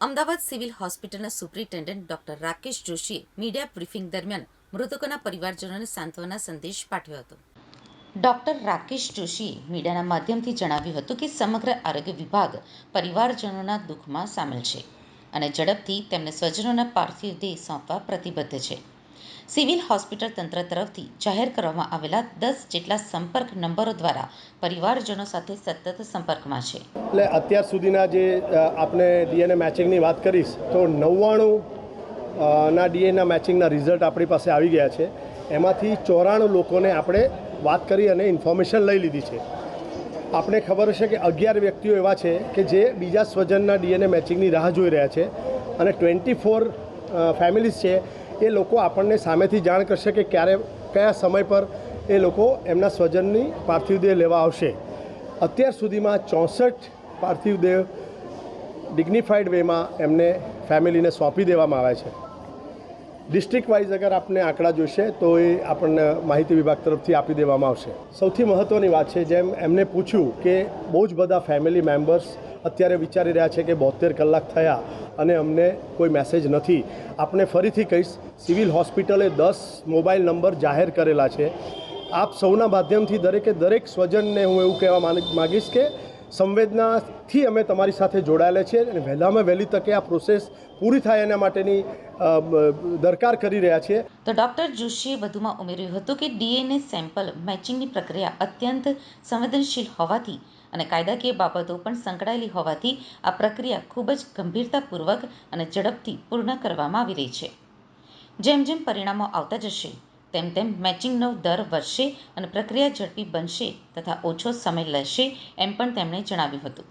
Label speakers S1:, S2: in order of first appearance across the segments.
S1: Ahmedabad civil હોસ્પિટલના superintendent doctor Rakesh જોશીએ media briefing દરમિયાન મૃતકોના પરિવારજનોને સાંત્વના સંદેશ પાઠવ્યો હતો. ડોક્ટર રાકેશ જોશીએ મીડિયાના માધ્યમથી જણાવ્યું હતું કે સમગ્ર આરોગ્ય વિભાગ પરિવારજનોના દુઃખમાં સામેલ છે અને ઝડપથી તેમને સ્વજનોના પાર્થિવ દેહ સોંપવા પ્રતિબદ્ધ છે. સિવિલ હોસ્પિટલ તંત્ર તરફથી જાહેર કરવામાં આવેલા દસ જેટલા સંપર્ક નંબરો દ્વારા પરિવારજનો સાથે સતત સંપર્કમાં છે.
S2: એટલે અત્યાર સુધીના જે આપણે ડીએનએ મેચિંગની વાત કરીશ, તો નવ્વાણું ના ડીએનએ મેચિંગના રિઝલ્ટ આપણી પાસે આવી ગયા છે. એમાંથી ચોરાણું લોકોને આપણે વાત કરી અને ઇન્ફોર્મેશન લઈ લીધી છે. આપણે ખબર હશે કે અગિયાર વ્યક્તિઓ એવા છે કે જે બીજા સ્વજનના ડીએનએ મેચિંગની રાહ જોઈ રહ્યા છે અને ટ્વેન્ટી ફોર ફેમિલીઝ છે એ લોકો આપણને સામેથી જાણ કરશે કે ક્યારે, કયા સમય પર એ લોકો એમના સ્વજનની પાર્થિવ દેહ લેવા આવશે. અત્યાર સુધીમાં ચોસઠ પાર્થિવ દેહ ડિગ્નિફાઈડ વેમાં એમને ફેમિલીને સોંપી દેવામાં આવે છે. ડિસ્ટ્રિક્ટ વાઇઝ અગર આપને આંકડા જોઈશે તો એ આપણને માહિતી વિભાગ તરફથી આપી દેવામાં આવશે. સૌથી મહત્ત્વની વાત છે, જેમ એમને પૂછ્યું કે બહુ જ બધા ફેમિલી મેમ્બર્સ અત્યારે વિચારી રહ્યા છે કે બોતેર કલાક થયા અને અમને કોઈ મેસેજ નથી. આપણે ફરીથી કહીશ, સિવિલ હોસ્પિટલે દસ મોબાઈલ નંબર જાહેર કરેલા છે. આપ સૌના માધ્યમથી દરેકે દરેક સ્વજનને હું એવું કહેવા માગીશ કે સંવેદનાથી અમે તમારી સાથે જોડાયેલા છીએ અને વહેલામાં વહેલી તકે આ પ્રોસેસ પૂરી થાય એના માટેની દરકાર કરી રહ્યા છીએ.
S1: તો ડોક્ટર જોશીએ વધુમાં ઉમેર્યું હતું કે ડીએનએ સેમ્પલ મેચિંગની પ્રક્રિયા અત્યંત સંવેદનશીલ હોવાથી અને કાયદાકીય બાબતો પણ સંકળાયેલી હોવાથી આ પ્રક્રિયા ખૂબ જ ગંભીરતાપૂર્વક અને ઝડપથી પૂર્ણ કરવામાં આવી રહી છે. જેમ જેમ પરિણામો આવતા જશે તેમ તેમ મેચિંગનો દર વધશે અને પ્રક્રિયા ઝડપી બનશે તથા ઓછો સમય લેશે એમ પણ તેમણે જણાવ્યું હતું.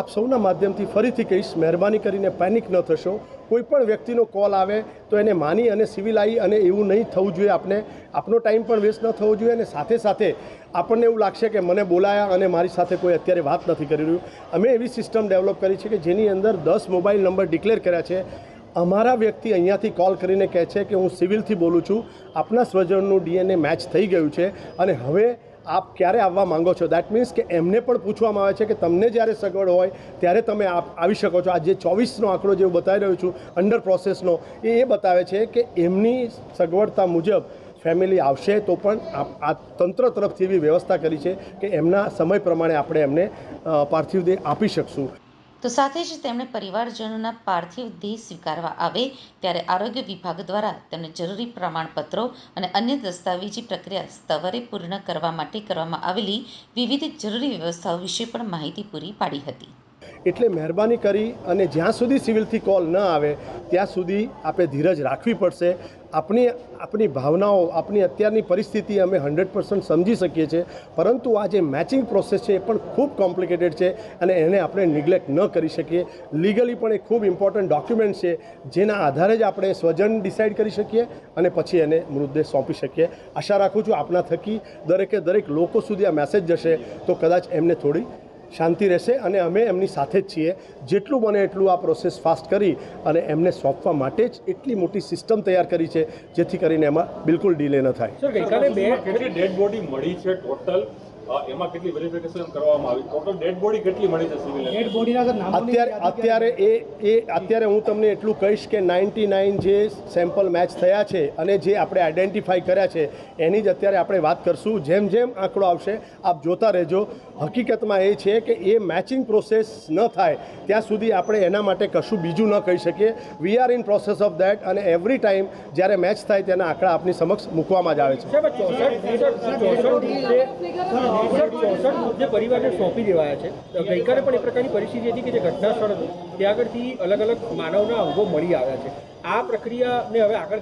S2: આપ સૌના માધ્યમથી ફરીથી કહીશ, મહેરબાની કરીને પેનિક ન થશો. કોઈ પણ વ્યક્તિનો કોલ આવે તો એને માની અને સિવિલ આવી અને એવું નહીં થવું જોઈએ. આપણે આપનો ટાઈમ પણ વેસ્ટ ન થવો જોઈએ અને સાથે સાથે આપણને એવું લાગશે કે મને બોલાયા અને મારી સાથે કોઈ અત્યારે વાત નથી કરી રહ્યું. અમે એવી સિસ્ટમ ડેવલપ કરી છે કે જેની અંદર દસ મોબાઈલ નંબર ડિક્લેર કર્યા છે. અમારા વ્યક્તિ અહીંયાથી કોલ કરીને કહે છે કે હું સિવિલથી બોલું છું. આપના સ્વજનનું ડીએનએ મેચ થઈ ગયું છે અને હવે આપ ક્યારે આવવા માંગો છો? દેટ મીન્સ કે એમને પણ પૂછવામાં આવે છે કે તમને જ્યારે સગવડ હોય, ત્યારે તમે આવી શકો છો. આ જે ચોવીસનો આંકડો જે બતાવી રહ્યો છું અંડર પ્રોસેસનો એ એ બતાવે છે કે એમની સગવડતા મુજબ ફેમિલી આવશે તો પણ આ તંત્ર તરફથી એવી વ્યવસ્થા કરી છે કે એમના સમય પ્રમાણે આપણે એમને પાર્થિવ દેહ આપી શકશું.
S1: તો સાથે જ તેમણે પરિવારજનોના પાર્થિવ દેહ સ્વીકારવા આવે ત્યારે આરોગ્ય વિભાગ દ્વારા તેમને જરૂરી પ્રમાણપત્રો અને અન્ય દસ્તાવેજી પ્રક્રિયા સ્તવરે પૂર્ણ કરવા માટે કરવામાં આવેલી વિવિધ જરૂરી વ્યવસ્થાઓ વિશે પણ માહિતી પૂરી પાડી હતી.
S2: એટલે મહેરબાની કરી અને જ્યાં સુધી સિવિલથી કોલ ન આવે, ત્યાં સુધી આપણે ધીરજ રાખવી પડશે. આપણી આપણી ભાવનાઓ આપણી અત્યારની પરિસ્થિતિ અમે હંડ્રેડ પર્સન્ટ સમજી શકીએ છીએ. પરંતુ આ જે મેચિંગ પ્રોસેસ છે એ પણ ખૂબ કોમ્પ્લિકેટેડ છે અને એને આપણે નિગ્લેક્ટ ન કરી શકીએ. લીગલી પણ એ ખૂબ ઇમ્પોર્ટન્ટ ડોક્યુમેન્ટ છે, જેના આધારે જ આપણે સ્વજન ડિસાઇડ કરી શકીએ અને પછી એને મૃતદેહ સોંપી શકીએ. આશા રાખું છું આપના થકી દરેકે દરેક લોકો સુધી આ મેસેજ જશે. તો કદાચ એમને થોડી શાંતિ રહેશે અને અમે એમની સાથે જ છીએ. જેટલું બને એટલું આ પ્રોસેસ ફાસ્ટ કરી અને એમને સોંપવા માટે જ એટલી મોટી સિસ્ટમ તૈયાર કરી છે જેથી કરીને એમાં બિલકુલ ડિલે ન થાય.
S3: ગઈકાલે બે
S4: કેટલી ડેડ બોડી મળી છે ટોટલ એમાં કેટલી વેરિફિકેશન કરવામાં આવી? ટોટલ ડેડ બોડી કેટલી મળી છે સિવિલ
S3: ડેડ બોડીના સર
S2: અત્યારે અત્યારે એ એ અત્યારે હું તમને એટલું કહીશ કે નાઇન્ટી નાઇન જે સેમ્પલ મેચ થયા છે અને જે આપણે આઈડેન્ટિફાઈ કર્યા છે એની જ અત્યારે આપણે વાત કરશું. જેમ જેમ આંકડો આવશે આપ જોતા રહેજો. હકીકતમાં એ છે કે એ મેચિંગ પ્રોસેસ ન થાય ત્યાં સુધી આપણે એના માટે કશું બીજું ન કહી શકીએ. We are in process of that અને એવરી ટાઈમ જ્યારે મેચ થાય તેના આંકડા આપની સમક્ષ મૂકવામાં જ આવે છે.
S3: ચોસઠ મુદ્દે પરિવારને સોંપી દેવાયા છે, ગઈકાલે પણ એ પ્રકારની પરિસ્થિતિ હતી કે જે ઘટના સ્થળ ત્યાં આગળથી અલગ અલગ માનવના અંગો મળી આવ્યા છે. આ પ્રક્રિયાને હવે આગળ